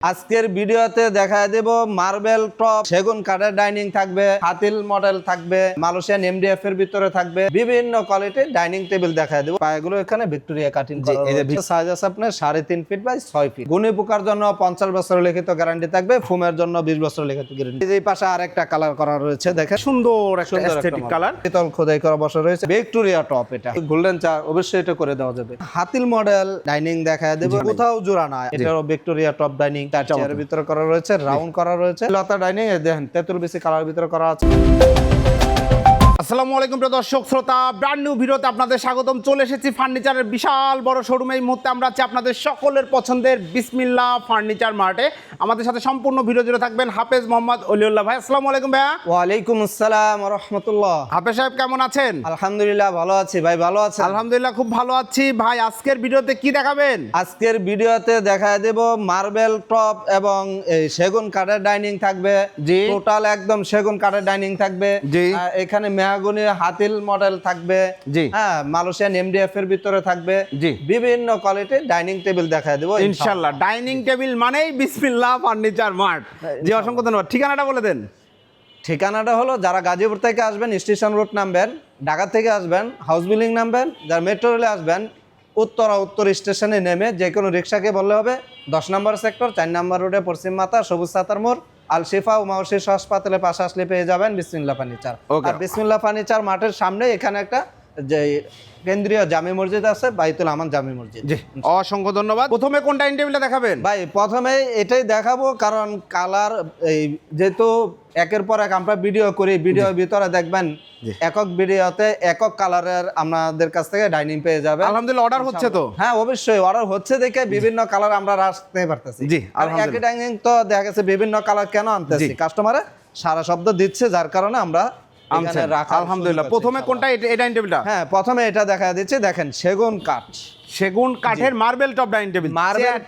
আজকের ভিডিওতে দেখা দেব মার্বেল টপ সেগুন কাঠের ডাইনিং থাকবে হাতিল মডেল থাকবে মালয়েশিয়ান এমডিএফ এর ভিতরে থাকবে বিভিন্ন কোয়ালিটির ডাইনিং টেবিল দেখা দেব। পায়গুলো এখানে ভিক্টোরিয়া কাটিং সাইজ আছে আপনার সাড়ে তিন ফিট বাই ছয় ফিট গুণী পোকার জন্য পঞ্চাশ বছর লিখিত গ্যারান্টি থাকবে ফুমের জন্য বিশ বছর লিখিত গ্যারান্টি এই পাশে আরেকটা কালার করা রয়েছে দেখেন। সুন্দর একটা একটা। কালার শীতল খোদাই করা বসা রয়েছে। ভিক্টোরিয়া টপ এটা। গোল্ডেন চা অবশ্যই এটা করে দেওয়া যাবে। হাতিল মডেল ডাইনিং দেখা দেবে। কোথাও জোড়া না এটারও ভিক্টোরিয়া টপ ডাইনিং চার চেয়ারের ভিতরে করা রয়েছে রাউন্ড করা রয়েছে। লতা ডাইনিং দেখেন তেঁতুল বেশি কালার ভিতরে করা আছে। আসসালামু আলাইকুম প্রিয় দর্শক শ্রোতা ব্র্যান্ড নিউ ভিডিওতে আপনাদের স্বাগতম। চলে এসেছি ফার্নিচারের বিশাল বড় শোরুমে এই মুহূর্তে আমরা আছি আপনাদের সকলের পছন্দের বিসমিল্লা ফার্নিচার মার্টে। আমাদের সাথে সম্পূর্ণ ভিডিও জুড়ে থাকবেন হাফেজ মোহাম্মদ অলিউল্লাহ ভাই। আসসালামু আলাইকুম ভাইয়া। ওয়ালাইকুম আসসালাম রহমতুল্লাহ। হাফেজ সাহেব কেমন আছেন? আলহামদুলিল্লাহ ভালো আছি। ভাই ভালো আছেন? আলহামদুলিল্লাহ খুব ভালো আছি। ভাই আজকের ভিডিওতে কি দেখাবেন? আজকের ভিডিওতে দেখা দেব মার্বেল টপ এবং এই সেগুন কাঠের ডাইনিং থাকবে। জি। টোটাল একদম সেগুন কাঠের ডাইনিং থাকবে। জি। এখানে মেহাগুনি হাতিল মডেল থাকবে জি। হ্যাঁ মালয়েশিয়ান এমডিএফ এর ভিতরে থাকবে জি। বিভিন্ন কোয়ালিটির ডাইনিং টেবিল দেখা দেবো ইনশাল্লাহ ডাইনিং টেবিল মানেই বিসমিল্লাহ ফার্নিচার মার্ট জি অসংখ্য ধন্যবাদ। ঠিকানাটা বলে দেন। ঠিকানাটা হলো যারা গাজীপুর থেকে আসবেন স্টেশন রোড নামবেন ঢাকা থেকে আসবেন হাউস বিল্ডিং নামবেন যারা মেট্রো রেলে আসবেন উত্তরা উত্তর স্টেশনে নেমে যে কোনো রিক্সাকে বললে হবে দশ নম্বর সেক্টর চার নম্বর রোডে পশ্চিম মাতা সবুজ সাতার মোড় আল শিফা ও মাউশিস হাসপাতালে পাশে আসলে পেয়ে যাবেন বিসমিল্লা ফার্নিচার. আর বিসমিল্লা ফার্নিচার মাঠের সামনে এখানে একটা যে কেন্দ্রীয় জামি মসজিদ আছে বাইতুল আমান জামি মসজিদ। জি। অসংখ্য ধন্যবাদ। প্রথমে কোন ডাইনিং টেবিলটা দেখাবেন? ভাই প্রথমে এটাই দেখাবো কারণ কালার এই যেহেতু একের পর এক আমরা ভিডিও করি ভিডিওর ভিতরে দেখবেন। একক ভিডিওতে একক কালারের আমাদের কাছ থেকে ডাইনিং পেয়ে যাবে। আলহামদুলিল্লাহ অর্ডার হচ্ছে তো? হ্যাঁ অবশ্যই অর্ডার হচ্ছে দেখে বিভিন্ন কালার আমরা রাখতে পারতেছি। জি, আর একই ডাইনিং তো দেখা গেছে বিভিন্ন কালার কেন আনতেছি? কাস্টমারে সারা শব্দ দিচ্ছে যার কারণে আমরা আনছেন। আলহামদুলিল্লাহ। প্রথমে কোনটা? এই ডাইনিং টেবিলটা? হ্যাঁ প্রথমে এটা দেখা দেখেন সেগুন কাঠ। সেগুন কাঠের marble top dining table. Marble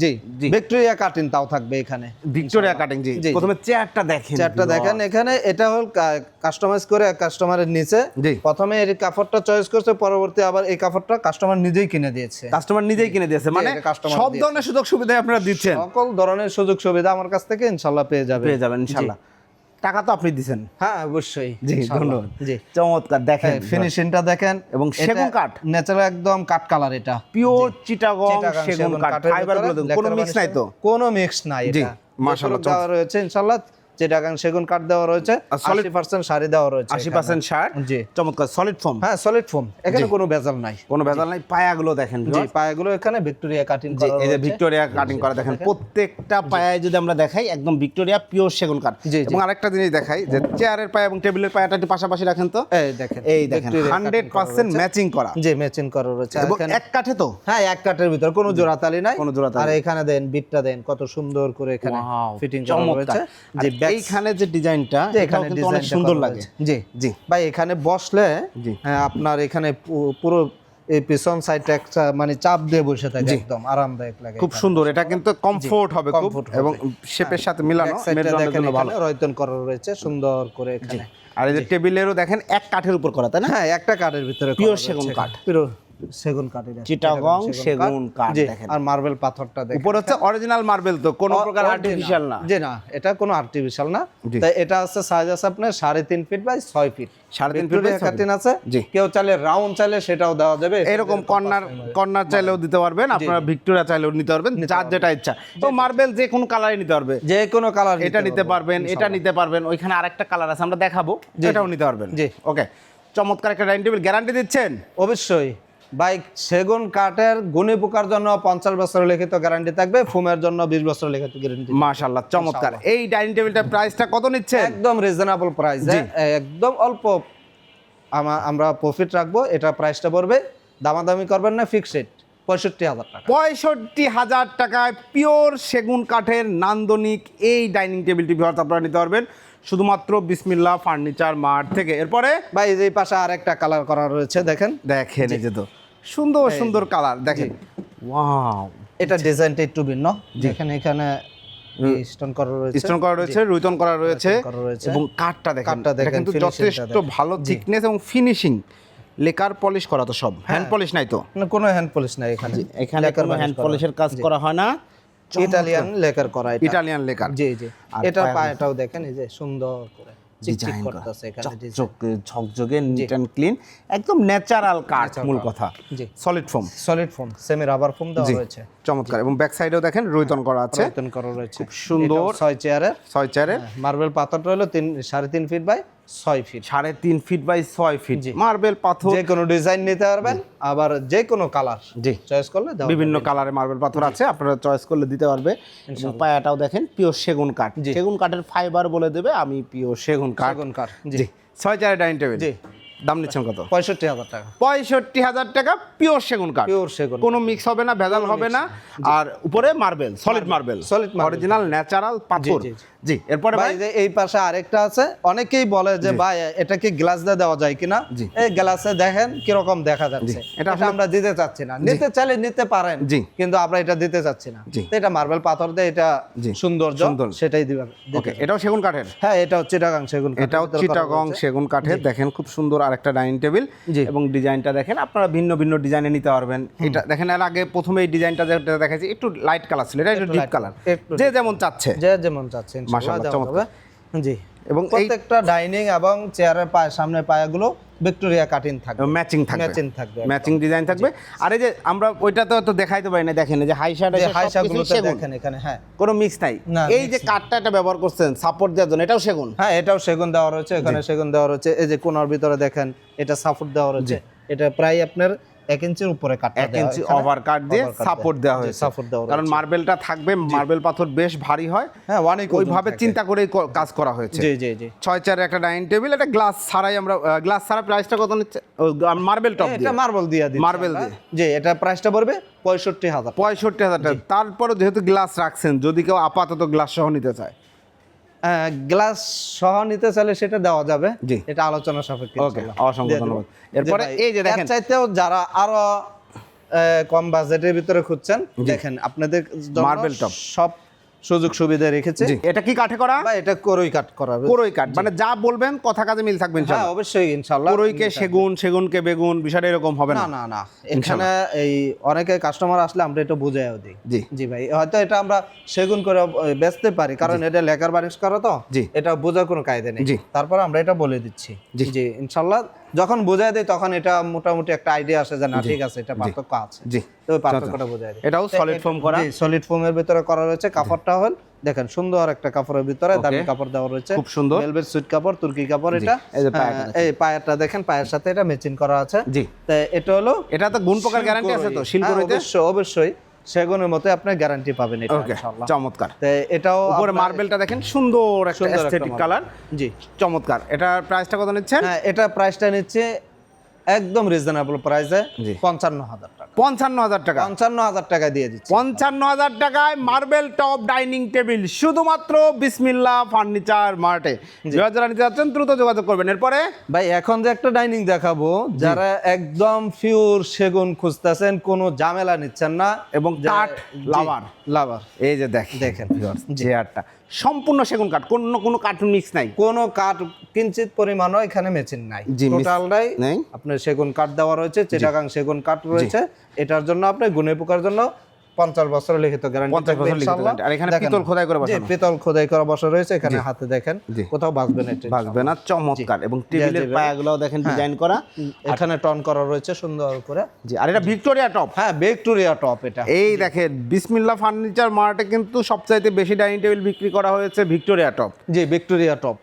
জি জি। ভিক্টোরিয়া কাটিং তাও থাকবে এখানে। ভিক্টোরিয়া কাটিং জি। প্রথমে চেয়ারটা দেখেন। চারটা দেখেন এখানে এটা হল কাস্টমাইজ করে কাস্টমারের নিচে। প্রথমে এই কাপড়টা চয়েস করছে পরবর্তী আবার এই কাপড়টা কাস্টমার নিজেই কিনে দিয়েছে। কাস্টমার নিজেই কিনে দিয়েছে। মানে সব ধরনের সুযোগ সুবিধা আপনারা দিচ্ছেন। সকল ধরনের সুযোগ সুবিধা আমার কাছ থেকে ইনশাল্লাহ পেয়ে যাবে পেয়ে যাবেন ইনশাআল্লাহ। টাকা তো আপনি দিছেন। হ্যাঁ অবশ্যই। জি ধন্যবাদ। জি। চমৎকার দেখেন ফিনিশিংটা দেখেন এবং সেগুন কাঠ। ন্যাচারাল একদম কাঠ কালার এটা। পিওর চিটাগং সেগুন কাঠ। ফাইবারগুলো কোনো মিক্স নাই তো। কোনো মিক্স নাই এটা। মাশাআল্লাহ, রয়েছে ইনশাল্লাহ। চিটাগাং সেগুন কাঠ দেওয়া রয়েছে আশি পার্সেন্ট শাড়ি দেওয়া রয়েছে আশি পার্সেন্ট শার্ট? জি। চমৎকার সলিড ফর্ম হ্যাঁ সলিড ফোম এখানে কোনো ভেজাল নাই। কোনো ভেজাল নাই পায়াগুলো দেখেন জি পায়েগুলো এখানে ভিক্টোরিয়া কাটিং যে এই যে ভিক্টোরিয়া কাটিং করা দেখেন প্রত্যেকটা পায়ায় যদি আমরা দেখাই একদম ভিক্টোরিয়া পিওর সেগুন কাঠ। এবং আরেকটা জিনিস দেখাই যে চেয়ারের পায়া এবং টেবিলের পায়াটা একটু পাশাপাশি রাখেন তো? এই দেখেন এই দেখেন হান্ড্রেড পার্সেন্ট ম্যাচিং করা। জি ম্যাচিং করা রয়েছে। এবং এখানে- এক কাঠে তো? হ্যাঁ এক কাঠের ভিতর কোনো জোড়াতালি নাই। কোনো জোড়াতালি আর এখানে দেন বিটটা দেন কত সুন্দর করে এখানে ফিটিং করা রয়েছে। যে এইখানে যে ডিজাইনটা এখানে অনেক সুন্দর লাগে। জি জি। ভাই এখানে বসলে হ্যাঁ, আপনার এখানে পুরো এই পিছন সাইডটা একটা মানে চাপ দিয়ে বসে থাকে একদম আরামদায়ক লাগে খুব সুন্দর এটা কিন্তু কমফোর্ট হবে খুব। এবং শেপের সাথে মিলানো ব্যাক মেরুদণ্ডের জন্য ভালো। রয়তন করা রয়েছে সুন্দর করে এখানে। আর এই যে টেবিলেরও দেখেন এক কাঠের উপর করা তাই না? হ্যাঁ একটা কাঠের ভিতরে রয়েছে সেগুন কাঠ। Pure সেগুন কাঠের চিটাগং সেগুন কাঠ। দেখেন। আর মার্বেল পাথরটা দেখেন। উপর হচ্ছে অরিজিনাল মার্বেল তো কোনো প্রকার আর্টিফিশিয়াল না। জি না এটা কোনো আর্টিফিশিয়াল না। তাই এটা আছে সাইজ আছে আপনার সাড়ে তিন ফিট বাই ছয় ফিট সাড়ে তিন ফিট কাটিন আছে। কেউ চাইলে রাউন্ড চাইলে সেটাও দেওয়া যাবে। এরকম কর্নার কর্নার চাইলেও দিতে পারবেন আপনারা ভিক্টোরিয়া চাইলেও নিতে পারবেন যার যেটা ইচ্ছা। তো মার্বেল যে কোনো কালারে নিতে পারবে। যে কোনো কালার এটা নিতে পারবেন এটা নিতে পারবেন ওইখানে আরেকটা কালার আছে আমরা দেখাবো এটাও নিতে পারবেন। জি। ওকে চমৎকার একটা ডাইনিং টেবিল গ্যারান্টি দিচ্ছেন? অবশ্যই। বাইক সেগুন কাঠের গুণী পোকার জন্য পঞ্চাশ বছরের লিখিত গ্যারান্টি থাকবে ফুমের জন্য বিশ বছর লিখিত গ্যারান্টি মাশাআল্লাহ চমৎকার। এই ডাইনিং টেবিলটার প্রাইসটা কত নিচ্ছে একদম রিজনেবল প্রাইস একদম অল্প। আমা- আমরা প্রফিট রাখব এটা প্রাইসটা পড়বে। দামাদামি করবেন না ফিক্সড পঁয়ষট্টি হাজার টাকা। পঁয়ষট্টি হাজার টাকায় পিওর সেগুন কাঠের নান্দনিক এই ডাইনিং টেবিলটি ভিওর্স আপনারা নিতে পারবেন। শুধুমাত্র বিসমিল্লা ফার্নিচার মার্ট থেকে। এরপরে ভাই এই যে পাশে আরেকটা কালার করা রয়েছে দেখেন। দেখেন এই যে তো। সুন্দর সুন্দর কালার দেখেন। ওয়াও এটা ডিজাইনটা একটু ভিন্ন। যেখানে এখানে স্টোন করা রয়েছে। স্টোন করা রয়েছে রুইতন করা রয়েছে এবং কাঠটা দেখেন। কাঠটা দেখেন, কিন্তু যথেষ্ট ভালো থিকনেস এবং ফিনিশিং লেকার পলিশ করা তো সব। হ্যান্ড পলিশ নাই তো? মানে কোনো হ্যান্ড পলিশ নাই এখানে। এখানে কোনো হ্যান্ড পলিশের কাজ করা হয় না। ইটালিয়ান লেকার করা এটা। ইটালিয়ান লেকার জি জি। এটা পায়াটাও দেখেন এই যে সুন্দর করে। ডিজাইন করা। চকচকে ঝকঝকে নিট অ্যান্ড ক্লিন একদম ন্যাচারাল কাঠ মূল কথা। Solid foam solid foam semi rubber foam দেওয়া রয়েছে। চমৎকার। এবং ব্যাক সাইডেও দেখেন রোহিতন করা আছে। রৈতন করা রয়েছে। খুব সুন্দর। ছয় চেয়ারের ছয় চেয়ারের মার্বেল পাথরটা হলো তিন সাড়ে তিন ফিট বাই ছয় ফিট সাড়ে তিন ফিট বাই ছয় ফিট মার্বেল পাথর। যে কোনো ডিজাইন নিতে পারবেন আবার যে কোনো কালার জি। চয়েস করলে বিভিন্ন কালারে মার্বেল পাথর আছে আপনারা চয়েস করলে দিতে পারবে। পায়াটাও দেখেন পিওর সেগুন কাঠ। সেগুন কাঠের ফাইবার বলে দেবে আমি পিওর সেগুন কাঠ। সেগুন কাঠ জি। জি ছয় চারে ডাইনিং টেবিল। জি। দাম নিচ্ছেন কত? পঁয়ষট্টি হাজার টাকা। পঁয়ষট্টি হাজার টাকা পিওর সেগুন কাঠ। পিওর সেগুন কোনো মিক্স হবে না ভেজাল হবে না। আর উপরে marble solid marble marble। Original natural পাথর। জি, এরপরে ভাই যে এই পাশে আরেকটা আছে অনেকেই বলে যে ভাই এটা কি গ্লাস দিয়ে দেওয়া যায় কিনা। এই গ্লাসে দেখেন কীরকম দেখা যাচ্ছে। এটা আমরা দিতে চাচ্ছি না। নিতে চাইলে নিতে পারেন জি। কিন্তু আমরা এটা দিতে চাচ্ছি না। জি। এটা মার্বেল পাথর দিয়ে এটা। সৌন্দর্য সুন্দর। সেটাই দিবেন ওকে এটাও সেগুন কাঠের? হ্যাঁ এটা হচ্ছে চিটাগাং সেগুন এটাও চিটাগং। সেগুন কাঠের। দেখেন খুব সুন্দর আরেকটা ডাইনিং টেবিল। এবং ডিজাইনটা দেখেন আপনারা ভিন্ন ভিন্ন ডিজাইনে নিতে পারবেন। এটা দেখেন এর আগে প্রথমে এই ডিজাইনটা যেটা দেখাচ্ছি একটু লাইট কালার ছিল এটা একটু ডিপ কালার যে যেমন চাচ্ছে। যে যেমন চাচ্ছেন মাশাআল্লাহ, চমৎকার। জি। এবং প্রত্যেকটা ডাইনিং এবং চেয়ারের পায়ে সামনে পায়াগুলো ভিক্টোরিয়া কাটিং থাকবে। ম্যাচিং থাকবে। ম্যাচিং থাকবে ম্যাচিং ডিজাইন থাকবে। আর এই যে আমরা ওইটাতে তো দেখাইতে পারি না দেখেন যে হাই শার্ট যে হাইসাগুলোতে দেখেন এখানে হ্যাঁ। কোনো মিক্স নাই। এই যে কাটটা এটা ব্যবহার করছেন সাপোর্ট দেওয়ার জন্য এটাও সেগুন? হ্যাঁ এটাও সেগুন দেওয়া রয়েছে এখানে সেগুন দেওয়া রয়েছে। এই যে কোনার ভিতরে দেখেন এটা সাপোর্ট দেওয়া রয়েছে। এটা প্রায় আপনার এক ইঞ্চির উপরে কাটটা এক ইঞ্চি ওভার কাট দিয়ে সাপোর্ট দেওয়া হয়েছে। সাপোর্ট দেওয়া কারণ মার্বেলটা থাকবে মার্বেল পাথর বেশ ভারী হয়। হ্যাঁ অনেক ওইভাবে চিন্তা করেই কাজ করা হয়েছে। জি জি জি। ছয় চার একটা ডাইনিং টেবিল একটা গ্লাস ছাড়াই আমরা গ্লাস ছাড়া প্রাইসটা কত নিচ্ছে? মার্বেল টপ এটা মার্বেল দিয়ে Marble আমরা। দিয়ে। জি এটা প্রাইসটা পড়বে পঁয়ষট্টি হাজার পঁয়ষট্টি হাজার টাকা। তারপরে যেহেতু গ্লাস রাখছেন যদি কেউ আপাতত গ্লাস সহ নিতে চায় গ্লাস সহ নিতে চাইলে সেটা দেওয়া যাবে। জি। এটা আলোচনা সাপেক্ষে ওকে অসংখ্য ধন্যবাদ। এরপরে এই যে দেখেন। চাইতেও যারা আরও কম বাজেটের ভিতরে খুঁজছেন দেখেন আপনাদের মার্বেল টপ সব সুযোগ সুবিধা রেখেছে। এটা কি কাঠে করা? বা এটা করই কাট করা। কোরই কাঠ মানে যা বলবেন কথা কাজে মিল থাকবে হ্যাঁ ইনশাআল্লাহ অবশ্যই ইনশাল্লাহ। কোরইকে সেগুন সেগুনকে বেগুন বিষয়টা এরকম হবে না। না না এখানে এই অনেকে কাস্টমার আসলে আমরা এটা বুঝাইও দিই। জি। জি ভাই হয়তো এটা আমরা সেগুন করে বেচতে পারি কারণ এটা লেকার বারিশ করা তো। জি। এটা বোঝার কোনো কায়দা নেই। জি। তারপর আমরা এটা বলে দিচ্ছি। জি। জি ইনশাল্লাহ। যখন বুঝাই দিই তখন এটা মোটামুটি একটা আইডিয়া আসে যে না ঠিক আছে এটা পার্থক্য আছে। জি। তো পার্থক্যটা বোঝাই দিই এটাও সলিড ফোম করা। সলিড ফোমের ভিতরে করা রয়েছে কাপড়টা হল দেখেন সুন্দর একটা কাপড়ের ভিতরে দামি কাপড় দেওয়া রয়েছে। খুব সুন্দর। ভেলভেট সুইট কাপড় তুর্কি কাপড় এটা। এই যে হ্যাঁ, এই পায়ারটা দেখেন পায়ের সাথে এটা ম্যাচিং করা আছে। জি। তো এটা হলো এটা তো গুণ প্রকার গ্যারান্টি আছে তো হ্যাঁ, শিলকড়িতে অবশ্যই অবশ্যই। সেগুনের মতো আপনি গ্যারান্টি পাবেন এটা ইনশাআল্লাহ। চমৎকার। এটাও উপরে মার্বেলটা দেখেন সুন্দর একটা এস্থেটিক। কালার জি। চমৎকার। এটা প্রাইসটা কত নিচ্ছেন? হ্যাঁ এটা প্রাইসটা নিচ্ছে একদম রিজনেবল প্রাইসে পঞ্চান্ন হাজার টাকা। পঞ্চান্ন হাজার টাকা। পঞ্চান্ন হাজার টাকা দিয়ে দিচ্ছি। পঞ্চান্ন হাজার টাকায় মার্বেল টপ ডাইনিং টেবিল শুধুমাত্র বিসমিল্লা ফার্নিচার মার্টে যারা নিতে যাচ্ছেন দ্রুত যোগাযোগ করবেন। এরপরে? ভাই এখন যে একটা ডাইনিং দেখাবো যারা একদম পিওর সেগুন খুঁজতেছেন কোনো ঝামেলা নিচ্ছেন না। এবং কাঠ লাভার লাভার এই যে দেখেন দেখেন। চেয়ারটা সম্পূর্ণ সেগুন কাঠ কোনো কোনো কাঠ মিক্স নাই। কোনো কাঠ কিঞ্চিত পরিমাণও এখানে মেচিন নাই। টোটালটাই নেই? আপনার সেগুন কাঠ দেওয়া রয়েছে চিটাগাং সেগুন কাঠ রয়েছে। এটার জন্য আপনি গুনে পোকার জন্য পঞ্চাশ বছর লিখিত গ্যারান্টি 50 বছর লিখিত guarantee। আর এখানে পিতল খোদাই করে বসানো। পিতল খোদাই করা বসা রয়েছে এখানে হাতে দেখেন কোথাও বাঁচবে না ভাসবে না চমৎকার। এবং টেবিলের পায়াগুলো দেখেন ডিজাইন করা। এখানে টন করা রয়েছে সুন্দর করে। জি আর এটা ভিক্টোরিয়া টপ। হ্যাঁ ভিক্টোরিয়া টপ এটা। এই দেখেন বিসমিল্লা ফার্নিচার মার্টে কিন্তু সবচাইতে বেশি ডাইনিং টেবিল বিক্রি করা হয়েছে ভিক্টোরিয়া টপ। জি ভিক্টোরিয়া টপ।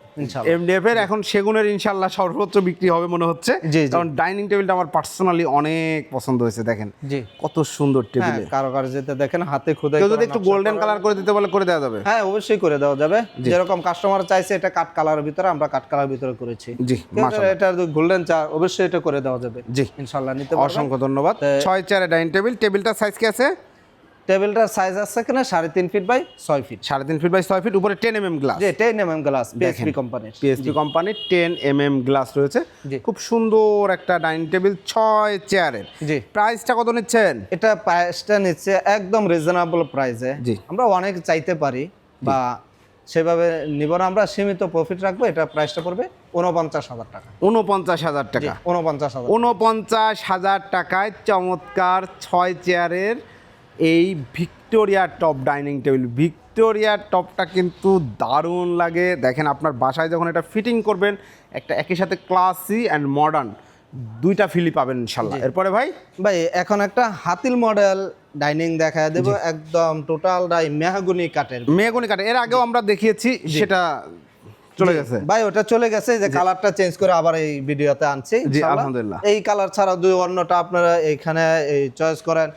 এমডিএফ এর এখন সেগুনের ইনশাল্লাহ সর্বোচ্চ বিক্রি হবে মনে হচ্ছে। কারণ ডাইনিং টেবিলটা আমার পার্সোনালি অনেক পছন্দ হয়েছে দেখেন। কত সুন্দর হ্যাঁ টেবিল। কারুকার্যতে দেখেন হাতে খোদাই কেউ যদি একটু গোল্ডেন কালার করে। দিতে বলে করে দেওয়া যাবে। হ্যাঁ অবশ্যই করে দেওয়া যাবে। যেরকম কাস্টমার চাইছে এটা কাট কালারের ভিতরে আমরা কাট কালার ভিতরে করেছি। জি এটা গোল্ডেন চা অবশ্যই এটা করে দেওয়া যাবে। জি। ইনশাআল্লাহ নিতে অসংখ্য ধন্যবাদ। ছয় চারে ডাইনিং টেবিল। টেবিলটা সাইজ কি আছে? টেবিলটার সাইজ আছে কিনা? সাড়ে তিন ফিট বাই ছয় ফিট সাড়ে তিন ফিট বাই ছয় ফিট উপরে ten M M glass ten M M glass PSP কোম্পানির পিএসপি কোম্পানির টেন এম এম গ্লাস রয়েছে। খুব সুন্দর একটা ডাইনিং টেবিল ছয় চেয়ারের জি। প্রাইসটা কত নিচ্ছেন? এটা প্রাইসটা নিচ্ছে একদম রিজনেবল প্রাইসে জি। আমরা অনেক চাইতে পারি বা সেভাবে নিব না। আমরা সীমিত প্রফিট রাখব। এটা প্রাইসটা পড়বে উনপঞ্চাশ হাজার টাকা। উনপঞ্চাশ হাজার টাকা। উনপঞ্চাশ হাজার উনপঞ্চাশ হাজার টাকায় চমৎকার ছয় চেয়ারের এই Victoria top dining table. Victoria টপটা কিন্তু দারুণ লাগে। দেখেন আপনার বাসায় যখন এটা ফিটিং করবেন একটা একই সাথে ক্লাসি অ্যান্ড মডার্ন দুইটা ফিলি পাবেন ইনশাল্লাহ এরপরে ভাই? ভাই এখন একটা হাতিল মডেল ডাইনিং দেখা দেব একদম টোটাল ডাই মেহাগুনি কাঠের। মেগুনি কাটে এর আগেও আমরা দেখিয়েছি সেটা চলে গেছে। ভাই ওটা চলে গেছে যে কালারটা চেঞ্জ করে আবার এই ভিডিওতে আনছি জি, আলহামদুলিল্লাহ। এই কালার ছাড়া দুই অন্যটা আপনারা এইখানে এই চয়েস করেন।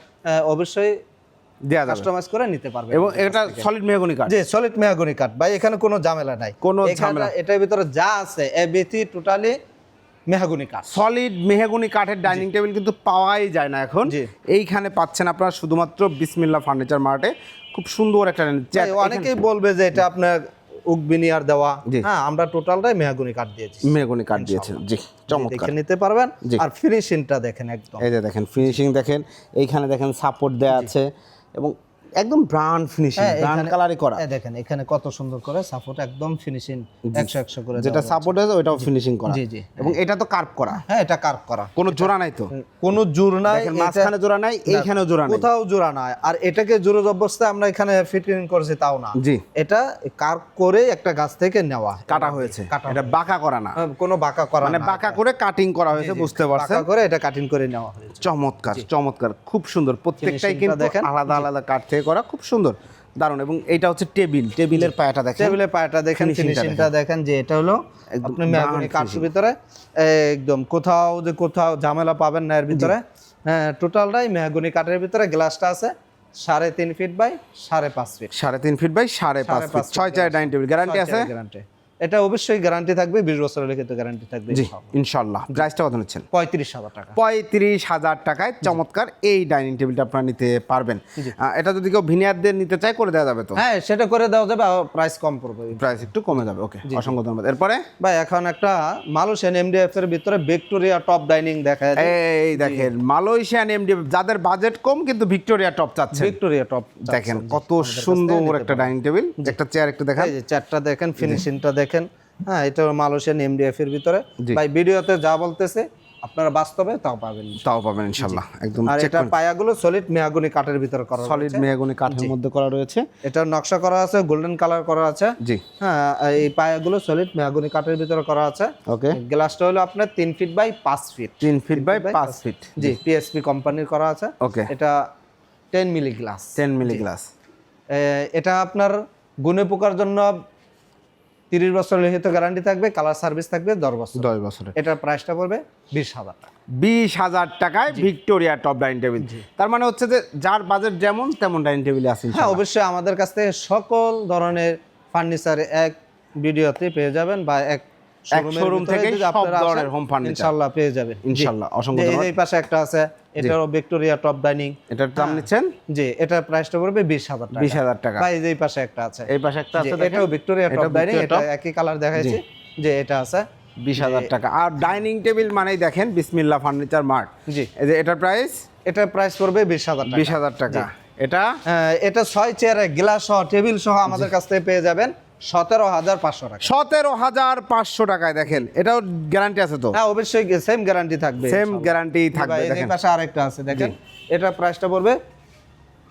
অবশ্যই দেওয়া যাবে। কাস্টমাইজ করে নিতে পারবেন এবং এটা সলিড মেগুনি কাঠ জি সলিড মেহাগুনি কাঠ ভাই এখানে কোনো ঝামেলা নাই। কোনো ঝামেলা। এটার ভিতরে যা আছে এবিসি টোটালি মেহাগুনি কাঠ সলিড মেহগুনি কাঠের ডাইনিং টেবিল কিন্তু পাওয়াই যায় না এখন। এইখানে পাচ্ছেন আপনারা শুধুমাত্র বিসমিল্লা ফার্নিচার মার্টে খুব সুন্দর একটা অনেকেই বলবে যে এটা আপনার উক আর দেওয়া। হ্যাঁ আমরা টোটালটাই মেহাগুনি কাঠ দিয়েছি। মেহগুনি কাঠ দিয়েছেন। জি চমৎকার দেখে নিতে পারবেন। আর ফিনিশিংটা দেখেন একদম। এই যে দেখেন ফিনিশিং দেখেন। এইখানে দেখেন সাপোর্ট দেওয়া আছে। এবং একদম ব্রান্ড ফিনিশিং ব্রান্ড এখানে- করা। দেখেন এখানে কত সুন্দর করে সাপোর্ট একদম ফিনিশিং একশো একশো করে যেটা সাপোর্ট আছে ওইটাও ফিনিশিং করা। জি, জি। এবং এটা তো কার্ভ করা। হ্যাঁ এটা কার্ভ করা। কোনো জোড়া নাই তো? কোনো জোর নাই মাঝখানে জোড়া নাই এইখানেও জোড়া নাই। কোথাও জোড়া নাই। আর এটাকে জোর অবস্থায় আমরা এখানে ফিটিং করেছি তাও না। জি। এটা কার্ভ করে একটা গাছ থেকে নেওয়া। কাটা হয়েছে। এটা বাঁকা করা না। হ্যাঁ, কোনো বাঁকা করা মানে বাঁকা করে কাটিং করা হয়েছে বুঝতে পারছেন? করে এটা কাটিং করে নেওয়া হয়েছে। চমৎকার চমৎকার খুব সুন্দর। প্রত্যেকটাই কিন্তু দেখেন। আলাদা আলাদা কাঠ থেকে করা খুব সুন্দর দারুণ এবং এটা হচ্ছে টেবিল টেবিলের পায়াটা দেখেন। টেবিলের পায়াটা দেখেন ফিনিশিংটা দেখেন। যে এটা হলো আপনি মেহগনি কাঠের ভিতরে একদম কোথাও যে কোথাও ঝামেলা পাবেন না এর ভিতরে। হ্যাঁ টোটালটাই মেহগনি কাঠের ভিতরে গ্লাসটা আছে সাড়ে তিন ফিট বাই সাড়ে পাঁচ ফিট সাড়ে তিন ফিট বাই সাড়ে পাঁচ ফিট ছয় চার ডাইনিং টেবিল গ্যারান্টি আছে? গ্যারান্টি এটা অবশ্যই গ্যারান্টি থাকবে বিশ বছরের লিখিত গ্যারান্টি থাকবে জি ইনশাল্লাহ প্রাইসটা কত নিচ্ছেন? পঁয়ত্রিশ হাজার টাকা। পঁয়ত্রিশ হাজার টাকায় চমৎকার এই ডাইনিং টেবিলটা আপনারা নিতে পারবেন। এটা যদি কেউ ভিনিয়ারদের নিতে চায় করে দেওয়া যাবে তো? হ্যাঁ সেটা করে দেওয়া যাবে প্রাইস কম পড়বে। প্রাইস একটু কমে যাবে ওকে অসংখ্য ধন্যবাদ। এরপরে? ভাই এখন একটা মালয়েশিয়ান এমডিএফ এর ভিতরে ভিক্টোরিয়া টপ ডাইনিং দেখা যাচ্ছে। এই দেখেন মালয়েশিয়ান এমডিএফ যাদের বাজেট কম কিন্তু ভিক্টোরিয়া টপ চাচ্ছে ভিক্টোরিয়া টপ দেখেন কত সুন্দর একটা ডাইনিং টেবিল একটা চেয়ার একটু দেখান। এই যে চারটা দেখেন ফিনিশিংটা দেখেন। হ্যাঁ এটা মালয়েশিয়ান এমডিএফ এর ভিতরে। ভাই ভিডিওতে যা বলতেছে আপনারা বাস্তবে তাও পাবেন। তাও পাবেন ইনশাল্লাহ একদম আর এটা পায়াগুলো সলিড মেহাগুনি কাঠের ভিতরে করা সলিড মেহগুনি কাঠের মধ্যে করা রয়েছে। এটা নকশা করা আছে গোল্ডেন কালার করা আছে। জি। হ্যাঁ এই পায়াগুলো সলিড মেহাগুনি কাঠের ভিতরে করা আছে। ওকে। গ্লাসটা হলো আপনার তিন ফিট বাই পাঁচ ফিট তিন ফিট বাই by পাঁচ ফিট জি পিএসপি কোম্পানির করা আছে। ওকে। এটা ten milli glass ten milli glass এটা আপনার গুনে পোকার জন্য তিরিশ বছর হয়তো গ্যারান্টি থাকবে কালার সার্ভিস থাকবে দশ বছর দশ বছরের। এটার প্রাইসটা পড়বে বিশ হাজার টাকা। বিশ হাজার টাকায় ভিক্টোরিয়া টপ ডাইনিং টেবিল তার মানে হচ্ছে যে যার বাজেট যেমন তেমন ডাইনিং টেবিল আছে হ্যাঁ অবশ্যই আমাদের কাছ থেকে সকল ধরনের ফার্নিচার এক ভিডিওতে পেয়ে যাবেন বা এক showroom থেকেই সব ধরনের home furniture। ইনশাল্লাহ পেয়ে যাবেন ইনশাল্লাহ অসংখ্য যে এই পাশে একটা আছে। এটারও ভিক্টোরিয়া টপ ডাইনিং এটার দাম নিচ্ছেন? জি এটার প্রাইসটা পড়বে বিশ হাজার টাকা। বিশ হাজার টাকা। বা এই পাশে একটা আছে। এই পাশে একটা আছে এটাও ভিক্টোরিয়া এটা টপ ডাইনিং এটা একই কালার দেখাইছি। যে এটা আছে। বিশ হাজার টাকা। আর ডাইনিং টেবিল মানেই দেখেন বিসমিল্লা ফার্নিচার মার্ট জি। এই যে এটার প্রাইস এটার প্রাইস পড়বে বিশ হাজার টাকা। বিশ হাজার টাকা। এটা? হ্যাঁ, এটা ছয় চেয়ারে গ্লাস সহ টেবিল সহ আমাদের কাছ থেকে পেয়ে যাবেন। সতেরো হাজার পাঁচশো টাকা। সতেরো হাজার পাঁচশো টাকায় দেখেন এটাও গ্যারান্টি আছে তো? হ্যাঁ অবশ্যই সেম গ্যারান্টি থাকবে সেম গ্যারান্টি থাকবে দেখেন। পাশে আরেকটা আছে দেখেন এটার প্রাইসটা পড়বে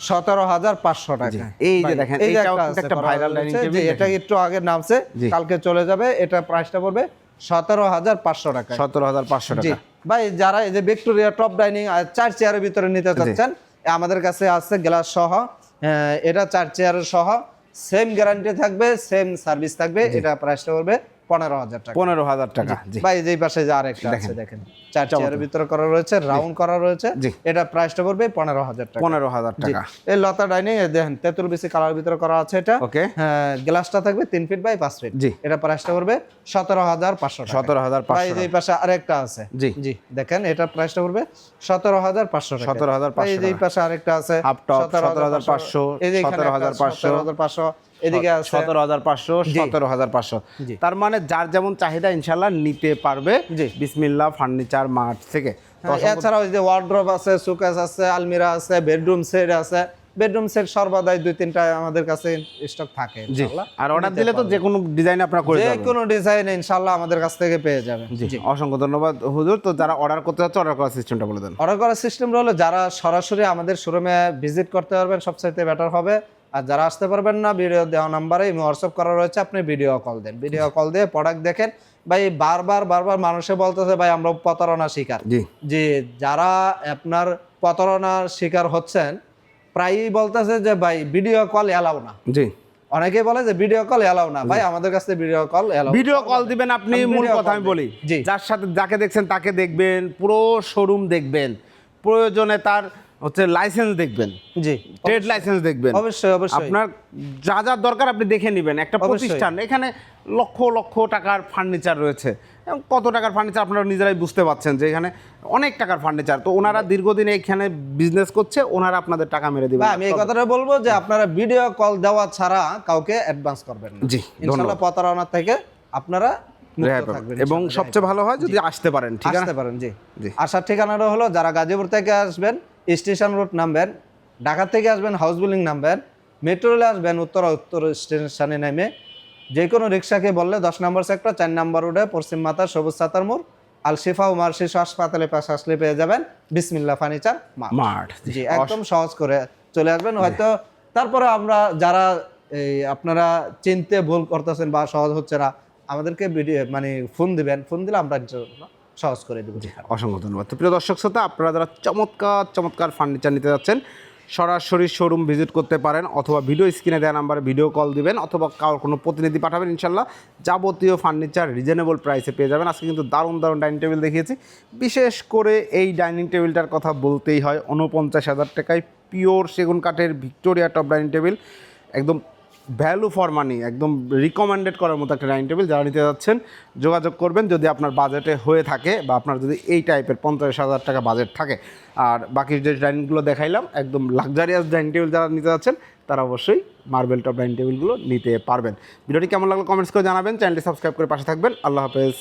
সতেরো হাজার পাঁচশো টাকা এই যে দেখেন, এই একটা যে এটা একটু আগে নামছে কালকে চলে যাবে এটা প্রাইসটা পড়বে সতেরো হাজার পাঁচশো টাকা সতেরো হাজার পাঁচশো টাকা। ভাই যারা এই যে ভিক্টোরিয়া টপ ডাইনিং চার চেয়ারের ভিতরে নিতে চাচ্ছেন আমাদের কাছে আছে গ্লাস সহ আহ, এটা চার চেয়ারের সহ। সেম গ্যারান্টি থাকবে সেম সার্ভিস থাকবে এটা প্রাইসটা পড়বে। পনেরো হাজার টাকা। পনেরো হাজার টাকা ভাই যেই পাশে যে আরেকটা আছে দেখেন। চার চেয়ারের ভিতরে করা রয়েছে রাউন্ড করা রয়েছে। এটা প্রাইসটা পড়বে পনেরো হাজার টাকা। পনেরো হাজার টাকা। এই লতা ডাইনিং দেখেন তেঁতুল বেশি কালার ভিতরে করা আছে এটা। ওকে। হ্যাঁ গ্লাসটা থাকবে তিন ফিট বাই পাঁচ ফিট। জি। এটা প্রাইসটা পড়বে সতেরো হাজার পাঁচশো সতেরো হাজার পাঁচশো যেই পাশে আরেকটা আছে। জি। জি দেখেন এটা প্রাইসটা পড়বে সতেরো হাজার পাঁচশো টাকা। 17,500 ভাই, এই পাশে আরেকটা আছে Half top, 17,500, এই যে এখানে একটা 17,500 17,500 এদিকে সতেরো হাজার পাঁচশো সতেরো হাজার পাঁচশো। তার মানে যার যেমন চাহিদা ইনশাল্লাহ নিতে পারবে। বিসমিল্লা ফার্নিচার মার্ট থেকে। হ্যাঁ, এছাড়াও যে ওয়ার্ড্রপ আছে সুকেস আছে আলমিরা আছে বেডরুম সেট আছে। বেডরুম সেট সর্বদাই দুই তিনটা আমাদের কাছে স্টক থাকে জি। আর অর্ডার দিলে তো। যে কোনো ডিজাইন আপনারা করে যে কোনো ডিজাইন ইনশাআল্লাহ আমাদের কাছ থেকে পেয়ে যাবেন। জি অসংখ্য ধন্যবাদ হুজুর। তো যারা অর্ডার করতে যাচ্ছে অর্ডার করার সিস্টেমটা বলে দেন। অর্ডার করার সিস্টেম হলো যারা সরাসরি আমাদের শোরুমে ভিজিট করতে পারবেন সবচাইতে বেটার হবে। আর যারা আসতে পারবেন না ভিডিও দেওয়া নাম্বারে হোয়াটসঅ্যাপ করা রয়েছে আপনি ভিডিও কল দেন। ভিডিও কল দিয়ে প্রোডাক্ট দেখেন। ভাই বারবার বারবার মানুষে বলতেছে ভাই আমরা প্রতারণা শিকার। জি। যে যারা আপনার প্রতারণার শিকার হচ্ছেন প্রায়ই বলতেছে যে ভাই ভিডিও কল এলাও না। জি। অনেকেই বলে যে ভিডিও কল এলাও না। ভাই আমাদের কাছে video call allow video call দিবেন আপনি মূল কথা আমি বলি। যার সাথে যাকে দেখছেন তাকে দেখবেন পুরো শোরুম দেখবেন। প্রয়োজনে তার হচ্ছে লাইসেন্স দেখবেন। জি। ট্রেড লাইসেন্স দেখবেন। অবশ্যই অবশ্যই। আপনার যা যা দরকার আপনি দেখে নেবেন। একটা প্রতিষ্ঠান এখানে লক্ষ লক্ষ টাকার ফার্নিচার রয়েছে। কত টাকার ফার্নিচার আপনারা নিজেরাই বুঝতে পারছেন যে এখানে অনেক টাকার ফার্নিচার তো ওনারা দীর্ঘদিন এখানে বিজনেস করছে ওনারা আপনাদের টাকা মেরে দিবেন। ভাই আমি এই কথাটা বলব যে আপনারা ভিডিও কল দেওয়া ছাড়া কাউকে অ্যাডভান্স করবেন না। জি ইনশাআল্লাহ প্রতারণা থেকে আপনারা এবং সবচেয়ে ভালো হয় যদি আসতে পারেন ঠিক আছে? আসতে পারেন জি। জি। আসার ঠিকানাটা হলো যারা গাজীপুর থেকে আসবেন স্টেশন রোড নামবেন ঢাকা থেকে আসবেন হাউস বিল্ডিং নামবেন মেট্রো রেলে আসবেন উত্তরা উত্তর স্টেশনে নেমে। যে কোনো রিক্সাকে বললে দশ নম্বর সেক্টর চার নম্বর রোডে পশ্চিম মাতার সবুজ সাতার মোড় আল শিফা উমার শিশু হাসপাতালে পাশে আসলে পেয়ে যাবেন বিসমিল্লা ফার্নিচার মা মাঠ জি। একদম সহজ করে চলে আসবেন। হয়তো তারপরে আমরা যারা এই আপনারা চিনতে ভুল করতেছেন বা সহজ হচ্ছে না আমাদেরকে ভিডিও মানে ফোন দিবেন ফোন দিলে আমরা সহজ করে দেবো অসংখ্য ধন্যবাদ। তো প্রিয় দর্শক শ্রোতা, আপনারা যারা চমৎকার চমৎকার ফার্নিচার নিতে যাচ্ছেন, সরাসরি শোরুম ভিজিট করতে পারেন অথবা ভিডিও স্ক্রিনে দেওয়া নাম্বারে ভিডিও কল দিবেন অথবা কারোর কোনো প্রতিনিধি পাঠাবেন ইনশাল্লাহ যাবতীয় ফার্নিচার রিজনেবল প্রাইসে পেয়ে যাবেন। আজকে কিন্তু দারুণ দারুণ ডাইনিং টেবিল দেখিয়েছি। বিশেষ করে এই ডাইনিং টেবিলটার কথা বলতেই হয় উনপঞ্চাশ হাজার টাকায় পিওর সেগুন কাঠের ভিক্টোরিয়া টপ ডাইনিং টেবিল একদম ভ্যালু ফর মানি একদম রিকমেন্ডেড করার মতো একটা ডাইনিং টেবিল যারা নিতে যাচ্ছেন, যোগাযোগ করবেন যদি আপনার বাজেটে হয়ে থাকে বা আপনার যদি এই টাইপের পঞ্চাশ হাজার টাকা বাজেট থাকে। আর বাকি যে ডাইনিংগুলো দেখাইলাম, একদম লাক্সারিয়াস ডাইনিং টেবিল যারা নিতে যাচ্ছেন, তারা অবশ্যই মার্বেল টপ ডাইনিং টেবিলগুলো নিতে পারবেন। ভিডিওটি কেমন লাগল কমেন্টস করে জানাবেন। চ্যানেলটি সাবস্ক্রাইব করে পাশে থাকবেন। আল্লাহ হাফেজ।